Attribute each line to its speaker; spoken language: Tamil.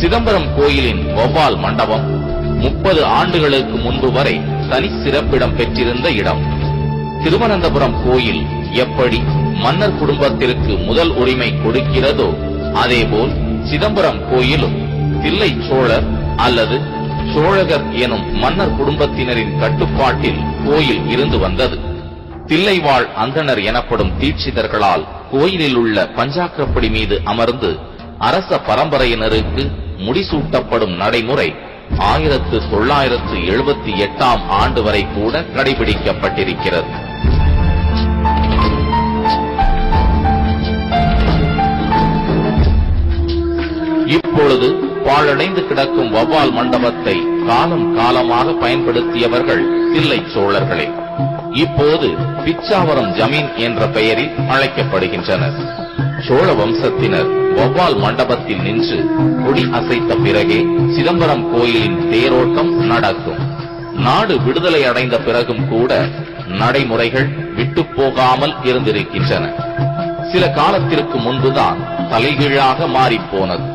Speaker 1: சிதம்பரம் கோயிலின் வௌவால் மண்டபம் முப்பது ஆண்டுகளுக்கு முன்பு வரை தனி சிறப்பிடம் பெற்றிருந்த இடம். திருவனந்தபுரம் கோயில் எப்படி மன்னர் குடும்பத்திற்கு முதல் உரிமை கொடுக்கிறதோ அதேபோல் சிதம்பரம் கோயிலும் தில்லை சோழர் அல்லது சோழகர் எனும் மன்னர் குடும்பத்தினரின் கட்டுப்பாட்டில் கோயில் இருந்து வந்தது. தில்லைவாழ் அந்தணர் எனப்படும் தீட்சிதர்களால் கோயிலில் உள்ள பஞ்சாக்கரப்படி மீது அமர்ந்து அரச பரம்பரையினருக்கு முடிசூட்டப்படும் நடைமுறை ஆயிரத்து தொள்ளாயிரத்து எழுபத்தி எட்டாம் ஆண்டு வரை கூட கடைபிடிக்கப்பட்டிருக்கிறது. இப்பொழுது பாழடைந்து கிடக்கும் வவ்வால் மண்டபத்தை காலம் காலமாக பயன்படுத்தியவர்கள் தில்லை சோழர்களே. இப்போது பிச்சாவரம் ஜமீன் என்ற பெயரில் அழைக்கப்படுகின்றனர். சோழ வம்சத்தினர் வவ்வால் மண்டபத்தில் நின்று கொடி அசைத்த பிறகே சிதம்பரம் கோயிலின் தேரோட்டம் நடக்கும். நாடு விடுதலை அடைந்த பிறகும் கூட நடைமுறைகள் விட்டு போகாமல் இருந்திருக்கின்றன. சில காலத்திற்கு முன்புதான் தலைகீழாக மாறிப்போனது